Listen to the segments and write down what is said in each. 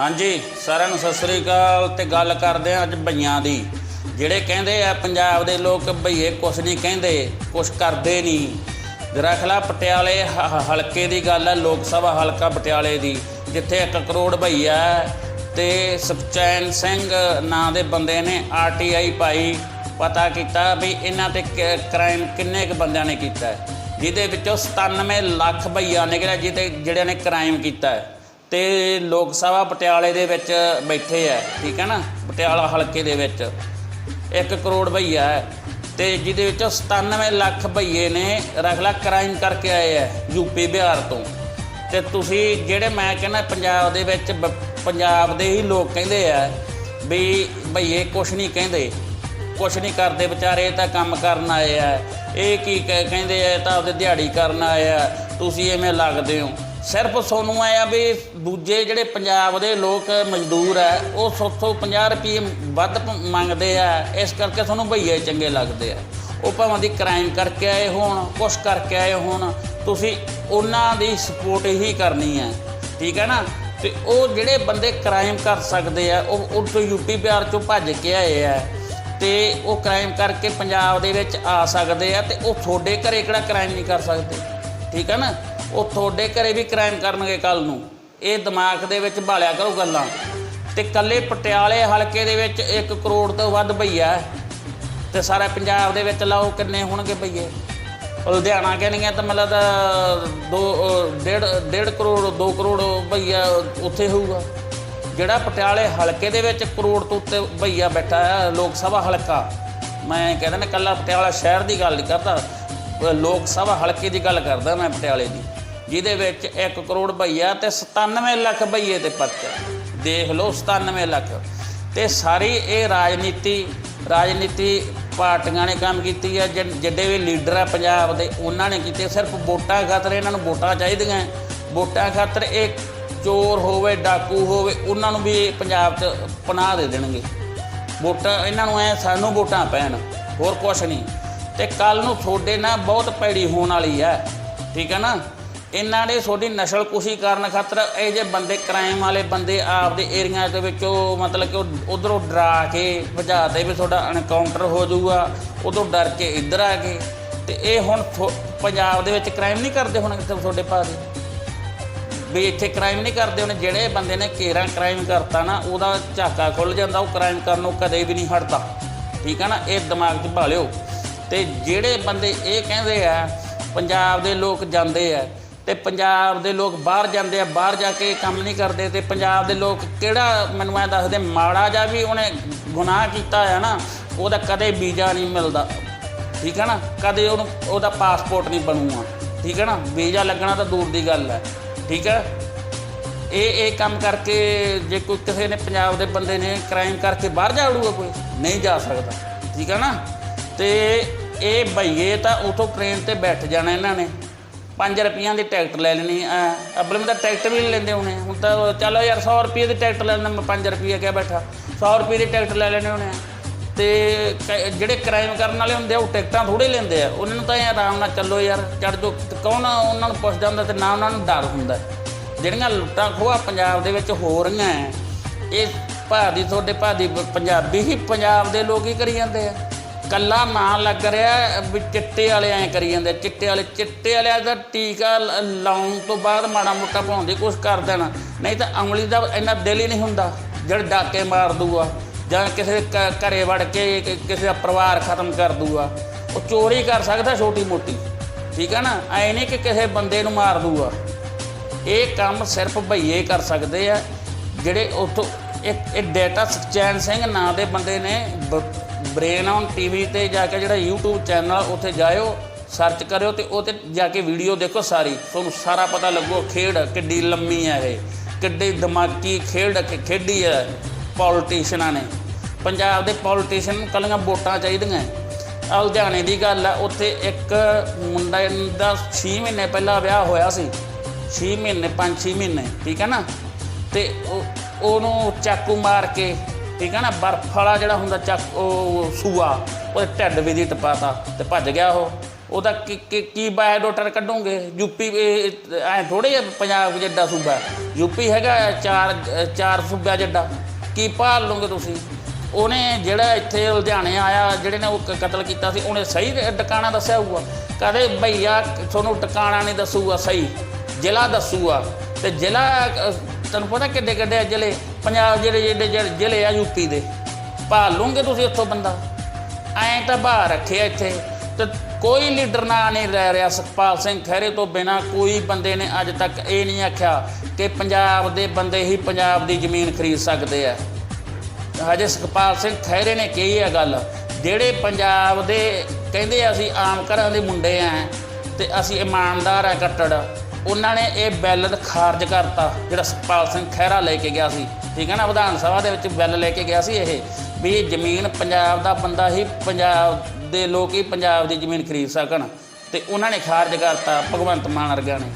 ਹਾਂਜੀ, ਸਾਰਿਆਂ ਨੂੰ ਸਤਿ ਸ੍ਰੀ ਅਕਾਲ ਤੇ ਗੱਲ ਕਰਦੇ ਆ ਅੱਜ ਭਈਆਂ ਦੀ। ਜਿਹੜੇ ਕਹਿੰਦੇ ਆ ਪੰਜਾਬ ਦੇ ਲੋਕ, ਭਈਏ, ਕੁਛ ਨਹੀਂ ਕਹਿੰਦੇ, ਕੁਛ ਕਰਦੇ ਨਹੀਂ। ਦਰਖਲਾ ਪਟਿਆਲੇ ਹ- ਹਲਕੇ ਦੀ ਗੱਲ ਹੈ ਲੋਕ ਸਭਾ ਹਲਕਾ ਪਟਿਆਲੇ ਦੀ, ਜਿੱਥੇ 1 ਕਰੋੜ ਭਈਆ ਹੈ ਤੇ ਸੁਖਚੈਨ ਸਿੰਘ ਨਾਂ ਦੇ ਬੰਦੇ ਨੇ ਆਰਟੀਆਈ ਪਾਈ, ਪਤਾ ਕੀਤਾ ਵੀ ਇਹਨਾਂ ਤੇ ਕ੍ਰਾਈਮ ਕਿੰਨੇ ਕੁ ਬੰਦਿਆਂ ਨੇ ਕੀਤਾ। ਜਿਹਦੇ ਵਿੱਚੋਂ 97 ਲੱਖ ਭਈਆ ਨਿਕਲਿਆ, ਜਿਹਦੇ, ਜਿਹੜਿਆਂ ਨੇ ਕ੍ਰਾਈਮ ਕੀਤਾ। ਹੈ ਤੇ ਲੋਕ ਸਭਾ ਪਟਿਆਲੇ ਦੇ ਵਿੱਚ ਬੈਠੇ ਆ, ਠੀਕ ਹੈ ਨਾ? ਪਟਿਆਲਾ ਹਲਕੇ ਦੇ ਵਿੱਚ। 1 ਕਰੋੜ ਭਈਆ ਹੈ ਤੇ ਜਿਹਦੇ ਵਿੱਚੋਂ 97 ਲੱਖ ਭਈਏ ਨੇ ਰਖਲਾ ਕ੍ਰਾਈਮ ਕਰਕੇ ਆਏ ਆ ਯੂਪੀ ਬਿਹਾਰ ਤੋਂ। ਤੇ ਤੁਸੀਂ ਜਿਹੜੇ ਮੈਂ ਕਹਿੰਦਾ ਪੰਜਾਬ ਦੇ ਵਿੱਚ ਬ- ਪੰਜਾਬ ਦੇ ਹੀ ਲੋਕ ਕਹਿੰਦੇ ਆ ਵੀ ਭਈਏ ਕੁਛ ਨਹੀਂ ਕਹਿੰਦੇ, ਕੁਛ ਨਹੀਂ ਕਰਦੇ, ਵਿਚਾਰੇ ਇਹ ਤਾਂ ਕੰਮ ਕਰਨ ਆਏ ਆ। ਇਹ ਕੀ ਕਹਿੰਦੇ ਆ, ਇਹ ਤਾਂ ਆਪਦੇ ਦਿਹਾੜੀ ਕਰਨ ਆਏ ਆ। ਤੁਸੀਂ ਐਵੇਂ ਲੱਗਦੇ ਹੋ। ਸਿਰਫ ਸੋਨੂੰ ਆਇਆ ਵੀ ਦੂਜੇ ਜਿਹੜੇ ਪੰਜਾਬ ਦੇ ਲੋਕ ਮਜ਼ਦੂਰ ਆ, ਉਹ ਸੋਥੋਂ 50 ਰੁਪਏ ਵੱਧ ਮੰਗਦੇ ਆ। ਇਸ ਕਰਕੇ ਤੁਹਾਨੂੰ ਭਈਏ ਚੰਗੇ ਲੱਗਦੇ ਆ। ਉਹ ਭਾਵੇਂ ਦੀ ਕ੍ਰਾਈਮ ਕਰਕੇ ਆਏ ਹੋਣ, ਕੁਛ ਕਰਕੇ ਆਏ ਹੋਣ, ਤੁਸੀਂ ਉਹਨਾਂ ਦੀ ਸਪੋਰਟ ਹੀ ਕਰਨੀ ਹੈ ਠੀਕ ਹੈ ਨਾ? ਤੇ ਉਹ ਜਿਹੜੇ ਬੰਦੇ ਕ੍ਰਾਈਮ ਕਰ ਸਕਦੇ ਆ, ਉਹ ਉਹ ਤੋਂ ਯੂਪੀ ਬਿਹਾਰ ਚੋਂ ਭੱਜ ਕੇ ਆਏ ਆ। ਤੇ ਉਹ ਕ੍ਰਾਈਮ ਕਰਕੇ ਪੰਜਾਬ ਦੇ ਵਿੱਚ ਆ ਸਕਦੇ ਆ ਤੇ ਉਹ ਤੁਹਾਡੇ ਘਰੇ ਕਿਹੜਾ ਕ੍ਰਾਈਮ ਨਹੀਂ ਕਰ ਸਕਦੇ। ਠੀਕ ਹੈ ਨਾ? ਉਹ ਤੁਹਾਡੇ ਘਰੇ ਵੀ ਕ੍ਰਾਈਮ ਕਰਨਗੇ ਕੱਲ ਨੂੰ। ਇਹ ਦਿਮਾਗ ਦੇ ਵਿੱਚ ਭਾਲਿਆ ਕਰੋ ਗੱਲਾਂ। ਤੇ ਕੱਲੇ ਪਟਿਆਲੇ ਹਲਕੇ ਦੇ ਵਿੱਚ 1 ਕਰੋੜ ਤੋਂ ਵੱਧ ਭਈਆ ਹੈ। ਤੇ ਸਾਰੇ ਪੰਜਾਬ ਦੇ ਵਿੱਚ ਲਾਓ ਕਿੰਨੇ ਹੋਣਗੇ ਭਈਏ। ਲੁਧਿਆਣਾ ਕਹਿਣਗੇ ਤਾਂ ਮਤਲਬ ਤਾਂ ਦੋ ਅਹ, ਡੇਢ ਡੇਢ ਕਰੋੜ 2 ਕਰੋੜ ਭਈਆ ਉੱਥੇ ਹੋਊਗਾ। ਜਿਹੜਾ ਪਟਿਆਲੇ ਹਲਕੇ ਦੇ ਵਿੱਚ ਕਰੋੜ ਤੋਂ ਉੱਤੇ ਭਈਆ ਬੈਠਾ ਹੈ ਲੋਕ ਸਭਾ ਹਲਕਾ। ਮੈਂ ਕਹਿੰਦਾ ਨਾ ਕੱਲਾ ਪਟਿਆਲਾ ਸ਼ਹਿਰ ਦੀ ਗੱਲ ਨਹੀਂ ਕਰਦਾ। ਲੋਕ ਸਭਾ ਹਲਕੇ ਦੀ ਗੱਲ ਕਰਦਾ ਮੈਂ ਪਟਿਆਲੇ ਦੀ। ਜਿਹਦੇ ਵਿੱਚ 1 ਕਰੋੜ ਭਈਆ ਤੇ 97 ਲੱਖ ਭਈਏ ਤੇ ਪਰਚਾ ਦੇਖ ਲਓ 97 ਲੱਖ। ਤੇ ਸਾਰੀ ਇਹ ਰਾਜਨੀਤੀ ਰਾਜਨੀਤੀ ਪਾਰਟੀਆਂ ਨੇ ਕੰਮ ਕੀਤੀ ਹੈ ਜਿ- ਜਿੱਡੇ ਵੀ ਲੀਡਰ ਆ ਪੰਜਾਬ ਦੇ, ਉਹਨਾਂ ਨੇ ਕੀਤੇ। ਸਿਰਫ ਵੋਟਾਂ ਖਾਤਰ ਇਹਨਾਂ ਨੂੰ ਵੋਟਾਂ ਚਾਹੀਦੀਆਂ ਵੋਟਾਂ ਖਾਤਰ ਇਹ ਚੋਰ ਹੋਵੇ, ਡਾਕੂ ਹੋਵੇ, ਉਹਨਾਂ ਨੂੰ ਵੀ ਪੰਜਾਬ 'ਚ ਪਨਾਹ ਦੇ ਦੇਣਗੇ। ਵੋਟਾਂ, ਇਹਨਾਂ ਨੂੰ ਐ ਸਾਨੂੰ ਵੋਟਾਂ ਪੈਣ, ਹੋਰ ਕੁਛ ਨਹੀਂ। ਤੇ ਕੱਲ ਨੂੰ ਤੁਹਾਡੇ ਨਾਲ ਬਹੁਤ ਪੈੜੀ ਹੋਣ ਵਾਲੀ ਹੈ। ਠੀਕ ਹੈ ਨਾ? ਇਹਨਾਂ ਨੇ ਤੁਹਾਡੀ ਨਸਲ ਕੁਸ਼ੀ ਕਰਨ ਖਾਤਰ ਇਹ ਜੇ ਬੰਦੇ ਕ੍ਰਾਈਮ ਵਾਲੇ ਬੰਦੇ ਆਪਦੇ ਏਰੀਆ ਦੇ ਵਿੱਚੋਂ ਮਤਲਬ ਕਿ ਉਧਰੋਂ ਡਰਾ ਕੇ ਭਜਾਤੇ ਵੀ ਤੁਹਾਡਾ ਐਨਕਾਊਂਟਰ ਹੋ ਜਾਊਗਾ, ਉਦੋਂ ਡਰ ਕੇ ਇੱਧਰ ਆ ਗਏ। ਤੇ ਇਹ ਹੁਣ ਥੋ- ਪੰਜਾਬ ਦੇ ਵਿੱਚ ਕ੍ਰਾਈਮ ਨਹੀਂ ਕਰਦੇ ਹੁਣ ਤੁਹਾਡੇ ਪਾਸ ਵੀ ਇੱਥੇ ਕ੍ਰਾਈਮ ਨਹੀਂ ਕਰਦੇ ਹੁਣ, ਜਿਹੜੇ ਬੰਦੇ ਨੇ ਕੇਰਾ ਕ੍ਰਾਈਮ ਕਰਤਾ ਨਾ, ਉਹਦਾ ਝਾਕਾ ਖੁੱਲ ਜਾਂਦਾ, ਉਹ ਕ੍ਰਾਈਮ ਕਰਨ ਨੂੰ ਕਦੇ ਵੀ ਨਹੀਂ ਹਟਦਾ। ਠੀਕ ਹੈ ਨਾ? ਇਹ ਦਿਮਾਗ 'ਚ ਭਾਲਿਓ। ਤੇ ਜਿਹੜੇ ਬੰਦੇ ਇਹ ਕਹਿੰਦੇ ਆ, ਪੰਜਾਬ ਦੇ ਲੋਕ ਜਾਂਦੇ ਆ ਤੇ ਪੰਜਾਬ ਦੇ ਲੋਕ ਬਾਹਰ ਜਾਂਦੇ ਆ, ਬਾਹਰ ਜਾ ਕੇ ਕੰਮ ਨਹੀਂ ਕਰਦੇ ਤੇ ਪੰਜਾਬ ਦੇ ਲੋਕ ਕਿਹੜਾ ਮੈਨੂੰ ਐ ਦੱਸਦੇ, ਮਾੜਾ ਜਾਂ ਵੀ ਉਹਨੇ ਗੁਨਾਹ ਕੀਤਾ ਆ ਨਾ, ਉਹਦਾ ਕਦੇ ਵੀਜ਼ਾ ਨਹੀਂ ਮਿਲਦਾ। ਠੀਕ ਹੈ ਨਾ? ਕਦੇ ਉਹਨੂੰ, ਉਹਦਾ ਪਾਸਪੋਰਟ ਨਹੀਂ ਬਣੂਗਾ ਠੀਕ ਹੈ ਨਾ? ਵੀਜ਼ਾ ਲੱਗਣਾ ਤਾਂ ਦੂਰ ਦੀ ਗੱਲ ਹੈ ਠੀਕ ਹੈ ਇਹ ਇਹ ਕੰਮ ਕਰਕੇ ਜੇ ਕੋਈ ਕਿਸੇ ਨੇ ਪੰਜਾਬ ਦੇ ਬੰਦੇ ਨੇ ਕ੍ਰਾਈਮ ਕਰਕੇ ਬਾਹਰ ਜਾ ਵੜੂਗਾ ਕੋਈ? ਨਹੀਂ ਜਾ ਸਕਦਾ। ਠੀਕ ਹੈ ਨਾ? ਤੇ ਇਹ ਭਈਏ ਤਾਂ ਉਥੋਂ ਟ੍ਰੇਨ ਤੇ ਬੈਠ ਜਾਣਾ ਇਹਨਾਂ ਨੇ। 5 ਰੁਪਈਆਂ ਦੀ ਟਿਕਟ ਲੈ ਲੈਣੀ ਅਬਲ ਮੈਂ ਤਾਂ ਟਿਕਟ ਵੀ ਨਹੀਂ ਲੈਂਦੇ ਹੋਣੇ। ਹੁਣ ਤਾਂ ਚਲੋ ਯਾਰ 100 ਰੁਪਏ ਦੀ ਟਿਕਟ ਲੈ ਲੈਂਦਾ ਮੈਂ 5 ਰੁਪਏ ਕਿਆ ਬੈਠਾ। 100 ਰੁਪਏ ਦੀ ਟਿਕਟ ਲੈ ਲੈਣੇ ਹੋਣੇ ਆ। ਤੇ ਕ- ਜਿਹੜੇ ਕ੍ਰਾਈਮ ਕਰਨ ਵਾਲੇ ਹੁੰਦੇ ਆ ਉਹ ਟਿਕਟਾਂ ਥੋੜੇ ਲੈਂਦੇ ਆ। ਉਹਨਾਂ ਨੂੰ ਤਾਂ ਆਰਾਮ ਨਾਲ ਚੱਲੋ ਯਾਰ ਚੜ ਜੋ ਕੌਣ ਉਹਨਾਂ ਨੂੰ ਪੁੱਛਦਾ ਹੁੰਦਾ ਤੇ ਨਾ ਉਹਨਾਂ ਨੂੰ ਡਰ ਹੁੰਦਾ। ਜਿਹੜੀਆਂ ਲੁੱਟਾਂ ਖੋਆ ਪੰਜਾਬ ਦੇ ਵਿੱਚ ਹੋ ਰਹੀਆਂ ਹੈ, ਇਹ ਭਾਦੀ ਤੁਹਾਡੇ ਭਾਦੀ ਪੰਜਾਬੀ ਹੀ ਪੰਜਾਬ ਦੇ ਲੋਕ ਹੀ ਕਰੀ ਜਾਂਦੇ ਆ। ਕੱਲਾ ਨਾਂ ਲੱਗ ਰਿਹਾ ਵੀ ਚਿੱਟੇ ਵਾਲੇ ਐਂ ਕਰੀ ਜਾਂਦੇ ਚਿੱਟੇ ਵਾਲੇ, ਚਿੱਟੇ ਵਾਲਿਆਂ ਦਾ ਟੀਕਾ ਲ- ਲਾਉਣ ਤੋਂ ਬਾਅਦ ਮਾੜਾ ਮੋਟਾ ਭਾਉਣ ਦੀ ਕੋਸ਼ਿਸ਼ ਕਰ ਦੇਣਾ। ਨਹੀਂ ਤਾਂ ਅਮਲੀ ਦਾ ਇੰਨਾ ਦਿਲ ਹੀ ਨਹੀਂ ਹੁੰਦਾ, ਜਿਹੜਾ ਡਾਕੇ ਮਾਰ ਦੂਗਾ ਜਾਂ ਕਿਸੇ ਦੇ ਘ- ਘਰੇ ਵੜ ਕੇ ਕਿ- ਕਿਸੇ ਦਾ ਪਰਿਵਾਰ ਖਤਮ ਕਰ ਦੂਗਾ ਉਹ ਚੋਰੀ ਕਰ ਸਕਦਾ ਛੋਟੀ ਮੋਟੀ, ਠੀਕ ਹੈ ਨਾ? ਐ ਨਹੀਂ ਕਿ ਕਿਸੇ ਬੰਦੇ ਨੂੰ ਮਾਰ ਦੂਗਾ ਇਹ ਕੰਮ ਸਿਰਫ ਭਈਏ ਕਰ ਸਕਦੇ ਆ, ਜਿਹੜੇ ਉਥੋਂ ਇੱਕ ਇਹ ਡੇਟਾ ਸੁਖਚੈਨ ਸਿੰਘ ਨਾਂ ਦੇ ਬੰਦੇ ਨੇ, ਬ ਬ੍ਰੇਨ ਔਨ ਟੀਵੀ ਤੇ ਜਾ ਕੇ ਜਿਹੜਾ YouTube ਚੈਨਲ ਉੱਥੇ ਜਾਇਓ ਸਰਚ ਕਰਿਓ ਤੇ ਉਹ ਤੇ ਜਾ ਕੇ ਵੀਡੀਓ ਦੇਖੋ ਸਾਰੀ। ਤੁਹਾਨੂੰ ਸਾਰਾ ਪਤਾ ਲੱਗੋ ਖੇਡ ਕਿੱਡੀ ਲੰਮੀ ਹੈ ਇਹ, ਕਿੱਡੀ ਦਿਮਾਗੀ ਖੇਡ ਖੇਡੀ ਹੈ ਪੋਲੀਟੀਸ਼ੀਅਨਾਂ ਨੇ। ਪੰਜਾਬ ਦੇ ਪੋਲੀਟੀਸ਼ੀਅਨ ਨੂੰ ਕੱਲੀਆਂ ਵੋਟਾਂ ਚਾਹੀਦੀਆਂ। ਆ ਲੁਧਿਆਣੇ ਦੀ ਗੱਲ ਆ ਉੱਥੇ ਇੱਕ ਮੁੰਡਾ ਦਾ 6 ਮਹੀਨੇ ਪਹਿਲਾਂ ਵਿਆਹ ਹੋਇਆ ਸੀ। 6 ਮਹੀਨੇ 5-6 ਮਹੀਨੇ, ਠੀਕ ਹੈ ਨਾ? ਤੇ ਉਹਨੂੰ ਚਾਕੂ ਮਾਰ ਕੇ ਠੀਕ ਹੈ ਨਾ ਬਰਫ ਵਾਲਾ ਜਿਹੜਾ ਹੁੰਦਾ ਚੱਕ ਉਹ ਸੂਆ ਉਹਦੇ ਢਿੱਡ ਵੀ ਦੀ ਟਪਾਤਾ ਤੇ ਭੱਜ ਗਿਆ ਉਹ। ਉਹਦਾ ਕੀ ਕੀ- ਕੀ ਬਾਇਓਡਾਟਾ ਕੱਢੋਗੇ? ਯੂਪੀ ਐ ਥੋੜੇ ਪੰਜਾਬ ਜਿੱਡਾ ਸੂਬਾ। ਯੂਪੀ ਹੈਗਾ ਚਾਰ ਚਾਰ ਸੂਬਾ ਜਿੱਡਾ। ਕੀ ਭਾਲ ਲਓਗੇ ਤੁਸੀਂ? ਉਹਨੇ ਜਿਹੜਾ ਇੱਥੇ ਲੁਧਿਆਣੇ ਆਇਆ ਜਿਹੜੇ ਨੇ ਉਹ ਕ- ਕਤਲ ਕੀਤਾ ਸੀ ਉਹਨੇ ਸਹੀ ਟਿਕਾਣਾ ਦੱਸਿਆ ਹੋਊਗਾ। ਕਦੇ ਭਈਆ ਤੁਹਾਨੂੰ ਟਿਕਾਣਾ ਨਹੀਂ ਦੱਸੂਗਾ ਸਹੀ ਜ਼ਿਲ੍ਹਾ ਦੱਸੂਗਾ। ਤੇ ਜ਼ਿਲ੍ਹਾ ਅ, ਤੁਹਾਨੂੰ ਪਤਾ ਕਿੱਡੇ ਕਿੱਡੇ ਜ਼ਿਲ੍ਹੇ? ਪੰਜਾਬ ਜਿਹੜੇ ਜਿਹੜੇ ਜਿਹੜੇ ਜ਼ਿਲ੍ਹੇ ਆ ਯੂਪੀ ਦੇ। ਭਾਲ ਲਓਗੇ ਤੁਸੀਂ ਇੱਥੋਂ ਬੰਦਾ। ਐਂ ਤਾਂ ਬਾਹਰ ਰੱਖਿਆ ਇੱਥੇ। ਤੇ ਕੋਈ ਲੀਡਰ ਨਾ ਨਹੀਂ ਰਹਿ ਰਿਹਾ। ਸੁਖਪਾਲ ਸਿੰਘ ਖਹਿਰੇ ਤੋਂ ਬਿਨਾ ਕੋਈ ਬੰਦੇ ਨੇ ਅੱਜ ਤੱਕ ਇਹ ਨਹੀਂ ਆਖਿਆ ਕਿ ਪੰਜਾਬ ਦੇ ਬੰਦੇ ਹੀ ਪੰਜਾਬ ਦੀ ਜ਼ਮੀਨ ਖਰੀਦ ਸਕਦੇ ਆ। ਹਜੇ ਸੁਖਪਾਲ ਸਿੰਘ ਖਹਿਰੇ ਨੇ ਕਹੀ ਹੈ ਗੱਲ, ਜਿਹੜੇ ਪੰਜਾਬ ਦੇ ਕਹਿੰਦੇ ਅਸੀਂ ਆਮ ਘਰਾਂ ਦੇ ਮੁੰਡੇ ਆ, ਤੇ ਅਸੀਂ ਇਮਾਨਦਾਰ ਆ ਕੱਟੜ। ਉਹਨਾਂ ਨੇ ਇਹ ਬਿੱਲ ਖਾਰਜ ਕਰਤਾ, ਜਿਹੜਾ ਸੁਖਪਾਲ ਸਿੰਘ ਖਹਿਰਾ ਲੈ ਕੇ ਗਿਆ ਸੀ, ਠੀਕ ਹੈ ਨਾ, ਵਿਧਾਨ ਸਭਾ ਦੇ ਵਿੱਚ ਬਿੱਲ ਲੈ ਕੇ ਗਿਆ ਸੀ ਇਹ, ਵੀ ਇਹ ਜ਼ਮੀਨ ਪੰਜਾਬ ਦਾ ਬੰਦਾ ਹੀ ਪੰਜਾਬ ਦੇ ਲੋਕ ਹੀ ਪੰਜਾਬ ਦੀ ਜ਼ਮੀਨ ਖਰੀਦ ਸਕਣ, ਤੇ ਉਹਨਾਂ ਨੇ ਖਾਰਜ ਕਰਤਾ ਭਗਵੰਤ ਮਾਨ ਵਰਗਿਆਂ ਨੇ।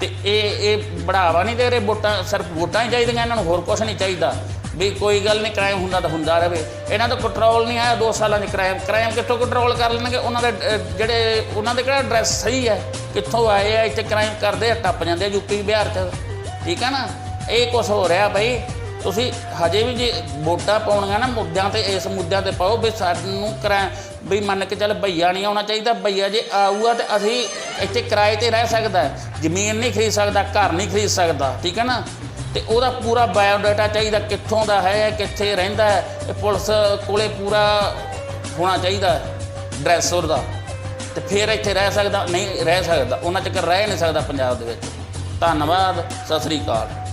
ਤੇ ਇਹ ਇਹ ਬੜਾਵਾ ਨਹੀਂ ਦੇ ਰਹੇ ਵੋਟਾਂ, ਸਿਰਫ ਵੋਟਾਂ ਹੀ ਚਾਹੀਦੀਆਂ ਇਹਨਾਂ ਨੂੰ, ਹੋਰ ਕੁਝ ਨਹੀਂ ਚਾਹੀਦਾ। ਵੀ ਕੋਈ ਗੱਲ ਨਹੀਂ ਕ੍ਰਾਈਮ ਹੁੰਦਾ ਤਾਂ ਹੁੰਦਾ ਰਹੇ ਇਹਨਾਂ ਦਾ ਕੰਟਰੋਲ ਨਹੀਂ ਆਇਆ 2 ਸਾਲਾਂ ਦੇ ਕ੍ਰਾਈਮ ਕ੍ਰਾਈਮ ਕਿੱਥੋਂ ਕੰਟਰੋਲ ਕਰ ਲੈਣਗੇ? ਉਹਨਾਂ ਦੇ ਜਿਹੜੇ, ਉਹਨਾਂ ਦੇ ਕਿਹੜਾ ਐਡਰੈਸ ਸਹੀ ਹੈ? ਕਿੱਥੋਂ ਆਏ ਆ, ਇੱਥੇ ਕ੍ਰਾਈਮ ਕਰਦੇ ਆ, ਟੱਪ ਜਾਂਦੇ ਆ ਯੂਪੀ ਬਿਹਾਰ ਚ। ਠੀਕ ਹੈ ਨਾ? ਇਹ ਕੁਝ ਹੋ ਰਿਹਾ ਬਈ। ਤੁਸੀਂ ਹਜੇ ਵੀ ਜੇ ਵੋਟਾਂ ਪਾਉਣੀਆਂ ਨਾ ਮੁੱਦਿਆਂ ਤੇ, ਇਸ ਮੁੱਦਿਆਂ ਤੇ ਪਾਓ ਵੀ ਸਾਨੂੰ ਕਰਾ ਵੀ ਮੰਨ ਕੇ ਚੱਲ ਭਈਆ ਨਹੀਂ ਆਉਣਾ ਚਾਹੀਦਾ। ਭਈਆ ਜੇ ਆਊਗਾ ਤੇ ਅਸੀਂ ਇੱਥੇ ਕਿਰਾਏ ਤੇ ਰਹਿ ਸਕਦਾ ਜ਼ਮੀਨ ਨਹੀਂ ਖਰੀਦ ਸਕਦਾ, ਘਰ ਨਹੀਂ ਖਰੀਦ ਸਕਦਾ। ਠੀਕ ਹੈ ਨਾ? ਤੇ ਉਹਦਾ ਪੂਰਾ ਬਾਇਓਡਾਟਾ ਚਾਹੀਦਾ, ਕਿੱਥੋਂ ਦਾ ਹੈ, ਕਿੱਥੇ ਰਹਿੰਦਾ ਹੈ। ਇਹ ਪੁਲਿਸ ਕੋਲੇ ਪੂਰਾ ਹੋਣਾ ਚਾਹੀਦਾ ਡਰੈਸ ਉਹਦਾ ਤੇ ਫਿਰ ਇੱਥੇ ਰਹਿ ਸਕਦਾ, ਨਹੀਂ ਰਹਿ ਸਕਦਾ, ਉਹਨਾਂ ਚੱਕਰ ਰਹਿ ਨਹੀਂ ਸਕਦਾ ਪੰਜਾਬ ਦੇ ਵਿੱਚ। ਧੰਨਵਾਦ, ਸਤਿ ਸ੍ਰੀ ਅਕਾਲ।